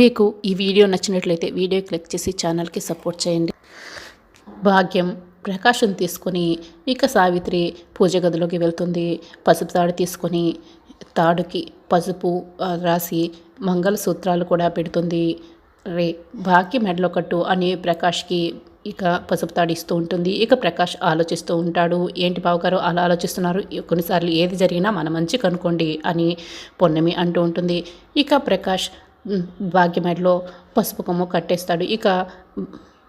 మీకు ఈ వీడియో నచ్చినట్లయితే వీడియో క్లిక్ చేసి ఛానల్కి సపోర్ట్ చేయండి. భాగ్యం ప్రకాశం తీసుకొని ఇక సావిత్రి పూజ గదిలోకి వెళ్తుంది. పసుపు తాడు తీసుకొని తాడుకి పసుపు రాసి మంగళసూత్రాలు కూడా పెడుతుంది. రే భాగ్య మెడలో కట్టు అని ప్రకాష్కి ఇక పసుపు తాడు ఇస్తూ ఉంటుంది. ఇక ప్రకాష్ ఆలోచిస్తూ ఉంటాడు ఏంటి బావగారు అలా ఆలోచిస్తున్నారు? కొన్నిసార్లు ఏది జరిగినా మన మంచి కనుకోండి అని పొన్నమి అంటూ ఉంటుంది. ఇక ప్రకాష్ భాగ్యమేడలో భాగ్య పసుపు కొమ్ము కట్టేస్తాడు. ఇక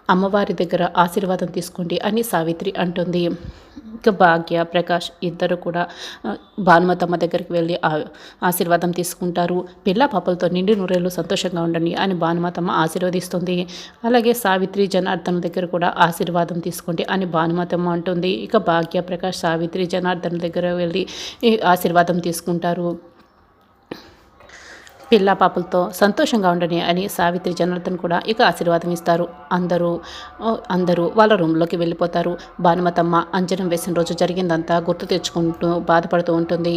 అమ్మవారి దగ్గర ఆశీర్వాదం తీసుకోండి అని సావిత్రి అంటుంది. ఇక భాగ్య ప్రకాష్ ఇద్దరు కూడా భానుమతమ్మ దగ్గరికి వెళ్ళి ఆశీర్వాదం తీసుకుంటారు. పిల్ల పాపలతో నిండి నూరేళ్ళు సంతోషంగా ఉండండి అని భానుమతమ్మ ఆశీర్వదిస్తుంది. అలాగే సావిత్రి జనార్దన్ దగ్గర కూడా ఆశీర్వాదం తీసుకోండి అని భానుమతమ్మ అంటుంది. ఇక భాగ్య ప్రకాష్ సావిత్రి జనార్దన్ దగ్గర వెళ్ళి ఆశీర్వాదం తీసుకుంటారు. పిల్ల పాపలతో సంతోషంగా ఉండని అని సావిత్రి జనార్దన్ కూడా ఇక ఆశీర్వాదం ఇస్తారు. అందరూ అందరూ వాళ్ళ రూమ్లోకి వెళ్ళిపోతారు. భానుమతమ్మ అంజనం వేసిన రోజు జరిగిందంతా గుర్తు తెచ్చుకుంటూ బాధపడుతూ ఉంటుంది.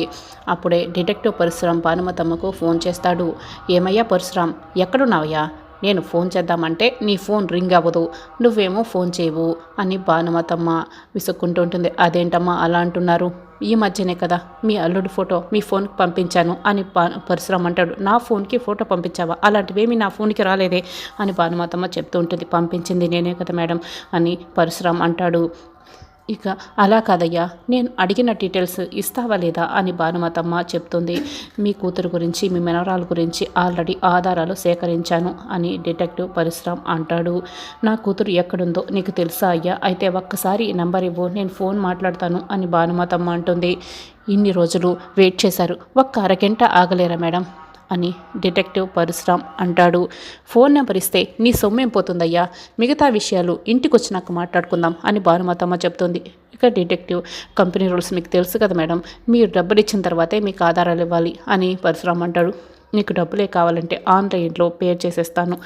అప్పుడే డిటెక్టివ్ పరశురాం భానుమతమ్మకు ఫోన్ చేస్తాడు. ఏమయ్యా పరశురాం ఎక్కడున్నావయ్యా? నేను ఫోన్ చేద్దామంటే నీ ఫోన్ రింగ్ అవ్వదు. నువ్వేమో ఫోన్ చేయవు అని భానుమతమ్మ విసుక్కుంటూ ఉంటుంది అదేంటమ్మా అలా అంటున్నారు? ఈ మధ్యనే కదా మీ అల్లుడు ఫోటో మీ ఫోన్కి పంపించాను అని పా పరశురామ్ అంటాడు. నా ఫోన్కి ఫోటో పంపించావా? అలాంటివేమీ నా ఫోన్కి రాలేదే అని భానుమాతమ్మ చెప్తూ ఉంటుంది. పంపించింది నేనే కదా మేడం అని పరశురామ్ అంటాడు. ఇక అలా కాదయ్యా నేను అడిగిన డీటెయిల్స్ ఇస్తావా లేదా అని భానుమతమ్మ చెప్తుంది. మీ కూతురు గురించి మీ మెనవరాల గురించి ఆల్రెడీ ఆధారాలు సేకరించాను అని డిటెక్టివ్ పరిశ్రమ్ అంటాడు. నా కూతురు ఎక్కడుందో నీకు తెలుసా అయ్యా? అయితే ఒక్కసారి నెంబర్ నంబర్ ఇవ్వు నేను ఫోన్ మాట్లాడతాను అని భానుమతమ్మ అంటుంది. ఇన్ని రోజులు వెయిట్ చేశారు. ఒక్క అరగంట ఆగలేరా మేడం? అని డిటెక్టివ్ పరశురామ్ అంటాడు. ఫోన్ నెంబర్ ఇస్తే నీ సొమ్మేం పోతుందయ్యా? మిగతా విషయాలు ఇంటికి వచ్చినాక మాట్లాడుకుందాం అని భానుమాతమ్మ చెప్తుంది. ఇక డిటెక్టివ్ కంపెనీ రూల్స్ మీకు తెలుసు కదా మేడం మీరు డబ్బులు ఇచ్చిన తర్వాతే మీకు ఆధారాలు ఇవ్వాలి అని పరశురామ్ అంటాడు. నీకు డబ్బులే కావాలంటే ఆన్లైన్లో పే చేసేస్తాను.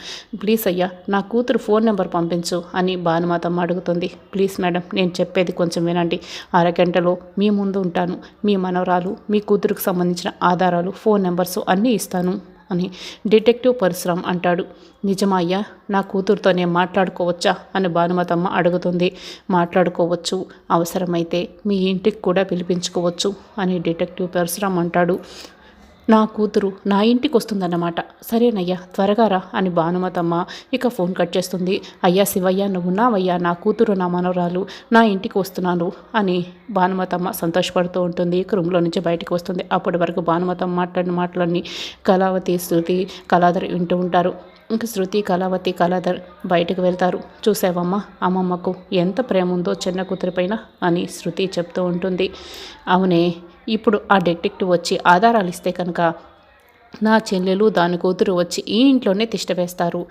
ప్లీజ్ అయ్యా నా కూతురు ఫోన్ నెంబర్ పంపించు అని భానుమాతమ్మ అడుగుతుంది. ప్లీజ్ మేడం నేను చెప్పేది కొంచెం వినండి. అరగంటలో మీ ముందు ఉంటాను. మీ మనవరాలు మీ కూతురుకు సంబంధించిన ఆధారాలు ఫోన్ నెంబర్స్ అన్నీ ఇస్తాను అని డిటెక్టివ్ పరశురామ్ అంటాడు. నిజమా అయ్యా నా కూతురుతో నేను మాట్లాడుకోవచ్చా అని భానుమతమ్మ అడుగుతుంది. మాట్లాడుకోవచ్చు అవసరమైతే మీ ఇంటికి కూడా పిలిపించుకోవచ్చు అని డిటెక్టివ్ పరశురామ్ అంటాడు. నా కూతురు నా ఇంటికి వస్తుందన్నమాట. సరేనయ్యా త్వరగా రా అని భానుమతమ్మ ఇక ఫోన్ కట్ చేస్తుంది. అయ్యా శివయ్య నువ్వున్నావయ్యా నా కూతురు నా మనవరాలు నా ఇంటికి వస్తున్నాను అని భానుమతమ్మ సంతోషపడుతూ ఉంటుంది. ఇక రూమ్లో నుంచి బయటికి వస్తుంది. అప్పటి వరకు భానుమతమ్మ మాట్లాడిన మాటలన్నీ కళావతి శృతి కళాధర్ వింటూ ఉంటారు. ఇంక శృతి కళావతి కళాధర్ బయటకు వెళ్తారు. చూసావమ్మా అమ్మమ్మకు ఎంత ప్రేమ ఉందో చిన్న కూతురిపైన అని శృతి చెప్తూ ఉంటుంది. అవునే ఇప్పుడు ఆ డిటెక్టివ్ వచ్చి ఆధారాలు ఇస్తే కనుక నా చెల్లెలు దాని కూతురు వచ్చి ఈ ఇంట్లోనే తిష్ట వేస్తారు.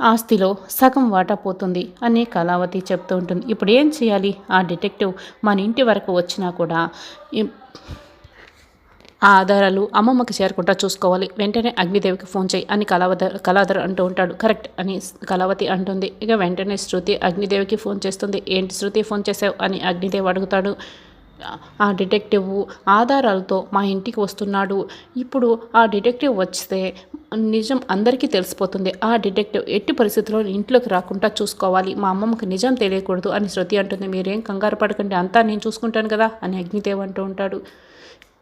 ఆస్తిలో సగం వాటా పోతుంది అని కళావతి చెప్తూ ఉంటుంది. ఇప్పుడు ఏం చేయాలి? ఆ డిటెక్టివ్ మన ఇంటి వరకు వచ్చినా కూడా ఆ ఆధారాలు అమ్మమ్మకి చేరకుండా చూసుకోవాలి. వెంటనే అగ్నిదేవికి ఫోన్ చేయి అని కళావత కళాధర్ అంటూ ఉంటాడు. కరెక్ట్ అని కళావతి అంటుంది. ఇక వెంటనే శృతి అగ్నిదేవికి ఫోన్ చేస్తుంది. ఏంటి శృతి ఫోన్ చేసావు? అని అగ్నిదేవి అడుగుతాడు. ఆ డిటెక్టివ్ ఆధారాలతో మా ఇంటికి వస్తున్నాడు. ఇప్పుడు ఆ డిటెక్టివ్ వస్తే నిజం అందరికీ తెలిసిపోతుంది. ఆ డిటెక్టివ్ ఎట్టి పరిస్థితుల్లో ఇంట్లోకి రాకుండా చూసుకోవాలి. మా అమ్మమ్మకి నిజం తెలియకూడదు అని శృతి అంటుంది. మీరేం కంగారు పడకండి. అంతా నేను చూసుకుంటాను కదా అని అగ్నిదేవ్ అంటూ ఉంటాడు.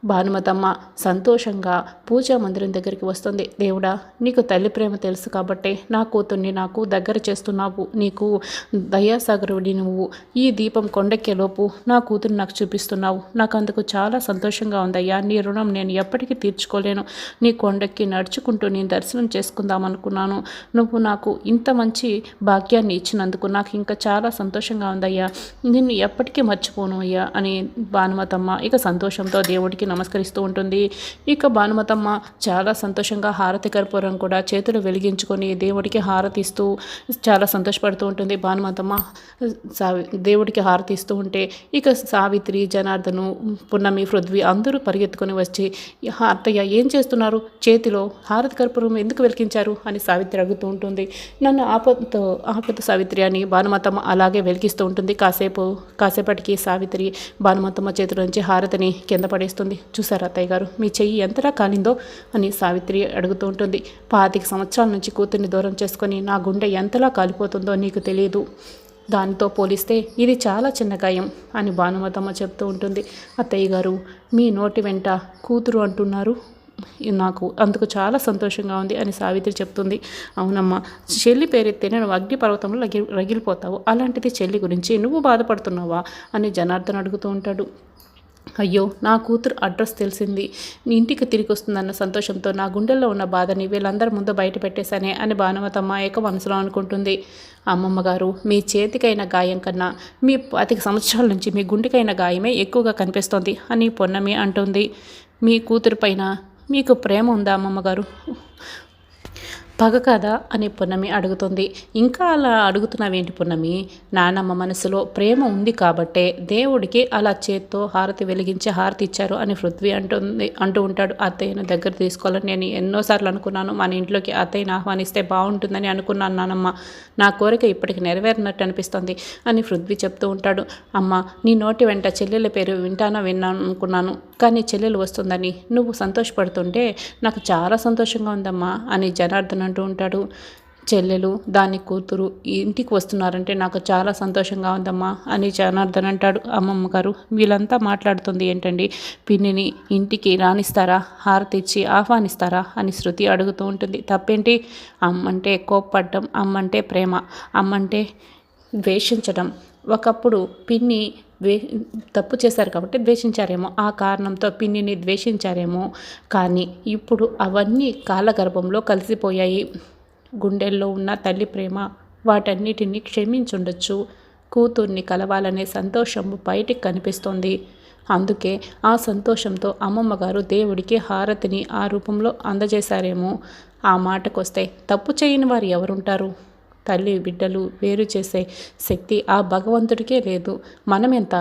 భానుమతమ్మ సంతోషంగా పూజా మందిరం దగ్గరికి వస్తుంది. దేవుడా నీకు తల్లి ప్రేమ తెలుసు కాబట్టే నా కూతుర్ని నాకు దగ్గర చేస్తున్నావు. నీకు దయాసాగరుడి నువ్వు. ఈ దీపం కొండెక్కేలోపు నా కూతురు నాకు చూపిస్తున్నావు. నాకు అందుకు చాలా సంతోషంగా ఉందయ్యా. నీ రుణం నేను ఎప్పటికీ తీర్చుకోలేను. నీ కొండెక్కి నడుచుకుంటూ నేను దర్శనం చేసుకుందాం అనుకున్నాను నువ్వు నాకు ఇంత మంచి భాగ్యాన్ని ఇచ్చినందుకు నాకు ఇంకా చాలా సంతోషంగా ఉందయ్యా. నిన్ను ఎప్పటికీ మర్చిపోను అయ్యా అని భానుమతమ్మ ఇక సంతోషంతో దేవుడికి నమస్కరిస్తూ ఉంటుంది. ఇక భానుమతమ్మ చాలా సంతోషంగా హారతి కర్పూరం కూడా చేతులు వెలిగించుకొని దేవుడికి హారతి ఇస్తూ చాలా సంతోషపడుతూ ఉంటుంది. భానుమతమ్మ సావి దేవుడికి హారతి ఇస్తూ ఉంటే ఇక సావిత్రి జనార్దను పున్నమి పృథ్వీ అందరూ పరిగెత్తుకొని వచ్చి అత్తయ్య ఏం చేస్తున్నారు? చేతిలో హారతి కర్పూరం ఎందుకు వెలిగించారు? అని సావిత్రి అడుగుతూ ఉంటుంది. నన్ను ఆపతో ఆపద సావిత్రి అని భానుమతమ్మ అలాగే వెలిగిస్తూ ఉంటుంది. కాసేపు కాసేపటికి సావిత్రి భానుమతమ్మ చేతిలో నుంచి హారతిని కింద పడేస్తుంది. ఉంటుంది చూసారా అత్తయ్య గారు? మీ చెయ్యి ఎంతలా కాలిందో అని సావిత్రి అడుగుతూ ఉంటుంది. పాతిక సంవత్సరాల నుంచి కూతుర్ని దూరం చేసుకొని నా గుండె ఎంతలా కాలిపోతుందో నీకు తెలియదు. దానితో పోలిస్తే ఇది చాలా చిన్న గాయం అని భానుమతమ్మ చెప్తూ ఉంటుంది. అత్తయ్య గారు మీ నోటి వెంట కూతురు అంటున్నారు. నాకు అందుకు చాలా సంతోషంగా ఉంది అని సావిత్రి చెప్తుంది. అవునమ్మా చెల్లి పేరెత్తినే నువ్వు అగ్నిపర్వతంలో రగి రగిలిపోతావు. అలాంటిది చెల్లి గురించి నువ్వు బాధపడుతున్నావా అని జనార్దన్ అడుగుతూ ఉంటాడు. అయ్యో నా కూతురు అడ్రస్ తెలిసింది. నీ ఇంటికి తిరిగి వస్తుందన్న సంతోషంతో నా గుండెల్లో ఉన్న బాధని వీళ్ళందరి ముందు బయట పెట్టేశానే అని భానుమతమ్మ ఏక మనసులో అనుకుంటుంది. అమ్మమ్మ గారు మీ చేతికైన గాయం కన్నా మీ పాతిక సంవత్సరాల నుంచి మీ గుండెకైన గాయమే ఎక్కువగా కనిపిస్తోంది అని పొన్నమి అంటుంది. మీ కూతురు పైన మీకు ప్రేమ ఉందా అమ్మమ్మ గారు? పగ కదా అని పున్నమి అడుగుతుంది. ఇంకా అలా అడుగుతున్నావేంటి పున్నమి? నానమ్మ మనసులో ప్రేమ ఉంది కాబట్టే దేవుడికి అలా చేత్తో హారతి వెలిగించి హారతి ఇచ్చారు అని పృథ్వీ అంటుంది అంటూ ఉంటాడు. అత్తయ్యను దగ్గర తీసుకోవాలని నేను ఎన్నోసార్లు అనుకున్నాను. మన ఇంట్లోకి అత్తయ్యను ఆహ్వానిస్తే బాగుంటుందని అనుకున్నాను నానమ్మ. నా కోరిక ఇప్పటికి నెరవేరినట్టు అనిపిస్తుంది అని పృథ్వీ చెప్తూ ఉంటాడు. అమ్మ నీ నోటి వెంట చెల్లెల పేరు వింటానో విన్నాను అనుకున్నాను. కానీ చెల్లెలు వస్తుందని నువ్వు సంతోషపడుతుంటే నాకు చాలా సంతోషంగా ఉందమ్మా అని జనార్దన అంటూ ఉంటాడు. చెల్లెలు దాని కూతురు ఇంటికి వస్తున్నారంటే నాకు చాలా సంతోషంగా ఉందమ్మా అని జనార్దన్ అంటాడు. అమ్మమ్మ గారు వీళ్ళంతా మాట్లాడుతుంది ఏంటండి? పిన్నిని ఇంటికి రాణిస్తారా హారతి ఇచ్చి ఆహ్వానిస్తారా? అని శృతి అడుగుతూ ఉంటుంది. తప్పేంటి? అమ్మంటే కోప్పడ్డం అమ్మంటే ప్రేమ అమ్మంటే ద్వేషించడం. ఒకప్పుడు పిన్ని ద్వే తప్పు చేశారు కాబట్టి ద్వేషించారేమో. ఆ కారణంతో పిన్నిని ద్వేషించారేమో. కానీ ఇప్పుడు అవన్నీ కాలగర్భంలో కలిసిపోయాయి. గుండెల్లో ఉన్న తల్లి ప్రేమ వాటన్నిటిని క్షమించుండొచ్చు. కూతుర్ని కలవాలనే సంతోషం బయటికి కనిపిస్తోంది. అందుకే ఆ సంతోషంతో అమ్మమ్మ గారు దేవుడికి హారతిని ఆ రూపంలో అందజేశారేమో. ఆ మాటకొస్తే తప్పు చేయని వారు ఎవరుంటారు? తల్లి బిడ్డలు వేరు చేసే శక్తి ఆ భగవంతుడికే లేదు. మనమెంత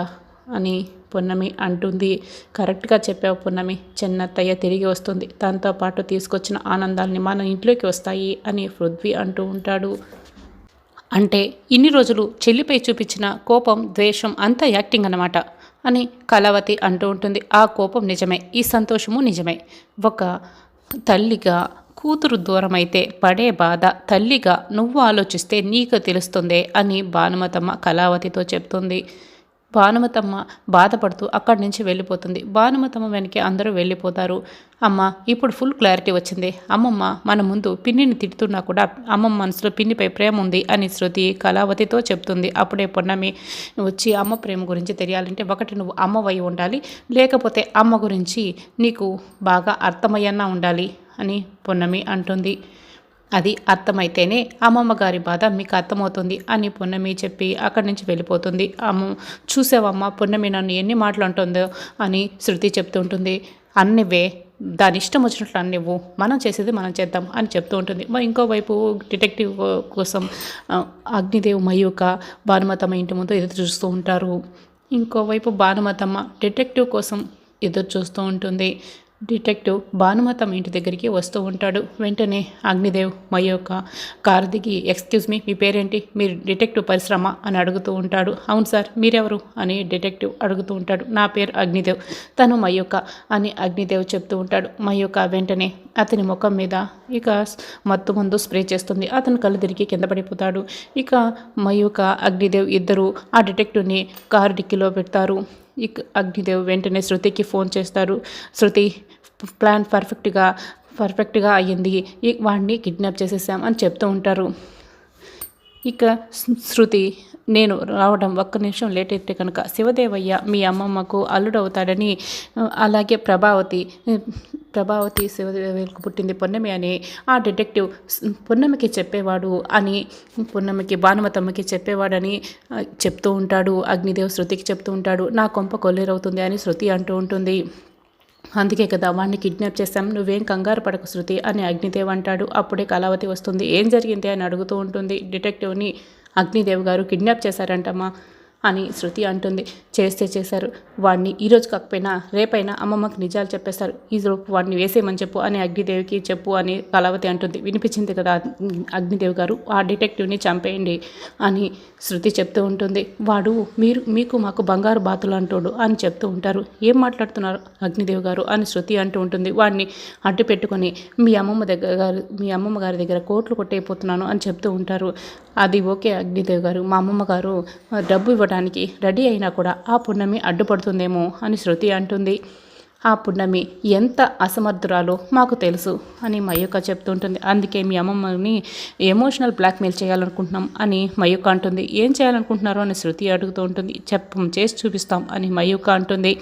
అని పున్నమి అంటుంది. కరెక్ట్గా చెప్పావు పున్నమి. చిన్నత్తయ్య తిరిగి వస్తుంది. దాంతో పాటు తీసుకొచ్చిన ఆనందాల్ని మన ఇంట్లోకి వస్తాయి అని పృథ్వీ అంటూ ఉంటాడు. అంటే ఇన్ని రోజులు చెల్లిపై చూపించిన కోపం ద్వేషం అంతా యాక్టింగ్ అన్నమాట అని కళావతి అంటూ ఉంటుంది. ఆ కోపం నిజమే. ఈ సంతోషము నిజమే. ఒక తల్లిగా కూతురు దూరమైతే పడే బాధ తల్లిగా నువ్వు ఆలోచిస్తే నీకు తెలుస్తుందే అని భానుమతమ్మ కళావతితో చెప్తుంది. భానుమతమ్మ బాధపడుతూ అక్కడి నుంచి వెళ్ళిపోతుంది. భానుమతమ్మ వెనకే అందరూ వెళ్ళిపోతారు. అమ్మ ఇప్పుడు ఫుల్ క్లారిటీ వచ్చింది. అమ్మమ్మ మన ముందు పిన్నిని తిడుతున్నా కూడా అమ్మమ్మ మనసులో పిన్నిపై ప్రేమ ఉంది అని శృతి కళావతితో చెప్తుంది. అప్పుడే పొన్నమి వచ్చి అమ్మ ప్రేమ గురించి తెలియాలంటే ఒకటి నువ్వు అమ్మవై ఉండాలి లేకపోతే అమ్మ గురించి నీకు బాగా అర్థమయ్యన్నా ఉండాలి అని పొన్నమి అంటుంది. అది అర్థమైతేనే అమ్మమ్మ గారి బాధ మీకు అర్థమవుతుంది అని పున్నమి చెప్పి అక్కడి నుంచి వెళ్ళిపోతుంది. అమ్మ చూసావమ్మ పున్నమి నన్ను ఎన్ని మాటలు అంటుందో అని శృతి చెప్తుంటుంది అన్నివే దాని ఇష్టం వచ్చినట్లు అన్నివ్వు మనం చేసేది మనం చేద్దాం అని చెప్తూ ఉంటుంది. మరి ఇంకోవైపు డిటెక్టివ్ కోసం అగ్నిదేవ్ మయూక భానుమతమ్మ ఇంటి ముందు ఎదురు చూస్తూ ఉంటారు. ఇంకోవైపు భానుమతమ్మ డిటెక్టివ్ కోసం ఎదురు చూస్తూ ఉంటుంది. డిటెక్టివ్ భానుమతం ఇంటి దగ్గరికి వస్తూ ఉంటాడు. వెంటనే అగ్నిదేవ్ మయోక కారు దిగి ఎక్స్క్యూజ్ మీ మీ పేరేంటి? మీరు డిటెక్టివ్ పరిశ్రమ? అని అడుగుతూ ఉంటాడు. అవును సార్ మీరెవరు? అని డిటెక్టివ్ అడుగుతూ ఉంటాడు. నా పేరు అగ్నిదేవ్ తను మయోక అని అగ్నిదేవ్ చెప్తూ ఉంటాడు. మయోక వెంటనే అతని ముఖం మీద ఇక మత్తు ముందు స్ప్రే చేస్తుంది. అతను కళ్ళు తిరిగి కింద పడిపోతాడు. ఇక మయూక అగ్నిదేవ్ ఇద్దరు ఆ డిటెక్టివ్ని కారు డిక్కీలో పెడతారు. ఇక అగ్నిదేవ్ వెంటనే శృతికి ఫోన్ చేస్తారు. శృతి ప్లాన్ పర్ఫెక్ట్గా పర్ఫెక్ట్గా అయ్యింది. వాడిని కిడ్నాప్ చేసేసాం అని చెప్తూ ఉంటారు. ఇక శృతి నేను రావడం ఒక్క నిమిషం లేట్ అయితే కనుక శివదేవయ్య మీ అమ్మమ్మకు అల్లుడవుతాడని అలాగే ప్రభావతి ప్రభావతి శివదేవయ్యకు పుట్టింది పొన్నమి అని ఆ డిటెక్టివ్ పొన్నమికి చెప్పేవాడు అని పొన్నమికి భానుమతమ్మకి చెప్పేవాడని చెప్తూ ఉంటాడు అగ్నిదేవ్ శృతికి చెప్తూ ఉంటాడు నా కొంప కొల్లేరవుతుంది అని శృతి అంటూ ఉంటుంది. అందుకే కదా వాడిని కిడ్నాప్ చేశాం నువ్వేం కంగారు పడకు శృతి అని అగ్నిదేవ్ అంటాడు. అప్పుడే కళావతి వస్తుంది. ఏం జరిగింది అని అడుగుతూ ఉంటుంది. డిటెక్టివ్ని అగ్నిదేవ్ గారు కిడ్నాప్ చేశారంటమ్మా. అని శృతి అంటుంది. చేస్తే చేశారు. వాడిని ఈరోజు కాకపోయినా రేపైనా అమ్మమ్మకి నిజాలు చెప్పేస్తారు. ఈరోజు వాడిని వేసేయమని చెప్పు అని అగ్నిదేవికి చెప్పు అని కళావతి అంటుంది. వినిపించింది కదా అగ్నిదేవి గారు. ఆ డిటెక్టివ్ని చంపేయండి అని శృతి చెప్తూ ఉంటుంది. వాడు మీరు మీకు మాకు బంగారు బాతులు అంటాడు అని చెప్తూ ఉంటారు. ఏం మాట్లాడుతున్నారు అగ్నిదేవి గారు అని శృతి అంటూ ఉంటుంది. వాడిని అడ్డు పెట్టుకొని మీ అమ్మమ్మ దగ్గర గారు మీ అమ్మమ్మ గారి దగ్గర కోట్లు కొట్టేయిపోతున్నాను అని చెప్తూ ఉంటారు. అది ఓకే అగ్నిదేవి గారు. మా అమ్మమ్మ గారు డబ్బు ఇవ్వడానికి రెడీ అయినా కూడా ఆ పున్నమి అడ్డుపడుతుందేమో అని శృతి అంటుంది. ఆ పున్నమి ఎంత అసమర్థురాలో మాకు తెలుసు అని మయూక చెప్తుంటుంది. అందుకే మీ అమ్మమ్మని ఎమోషనల్ బ్లాక్మెయిల్ చేయాలనుకుంటున్నాం అని మయూక అంటుంది. ఏం చేయాలనుకుంటున్నారో అని శృతి అడుగుతూ ఉంటుంది చెప్పం చేసి చూపిస్తాం అని మయూక అంటుంది.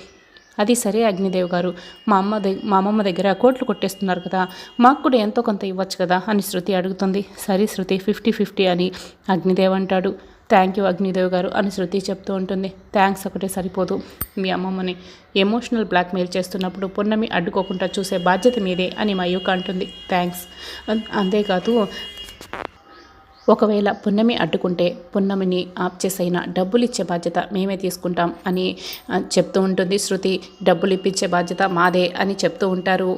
అది సరే అగ్నిదేవ్ గారు మా అమ్మ దగ్గ మా అమ్మమ్మ దగ్గర కోట్లు కొట్టేస్తున్నారు కదా మాకు కూడా ఎంతో కొంత ఇవ్వచ్చు కదా అని శృతి అడుగుతుంది. సరే శృతి ఫిఫ్టీ ఫిఫ్టీ అని అగ్నిదేవ్ అంటాడు. థ్యాంక్ యూ అగ్నిదేవ్ గారు అని శృతి చెప్తూ ఉంటుంది. థ్యాంక్స్ ఒకటే సరిపోదు. మీ అమ్మమ్మని ఎమోషనల్ బ్లాక్మెయిల్ చేస్తున్నప్పుడు పున్నమి అడ్డుకోకుండా చూసే బాధ్యత మీదే అని మయూక అంటుంది. థ్యాంక్స్. అంతేకాదు ఒకవేళ పున్నమి అడ్డుకుంటే పున్నమిని ఆప్ చేసైనా డబ్బులు ఇచ్చే బాధ్యత మేమే తీసుకుంటాం అని చెప్తూ ఉంటుంది. శృతి డబ్బులు ఇప్పించే బాధ్యత మాదే అని చెప్తూ ఉంటారు.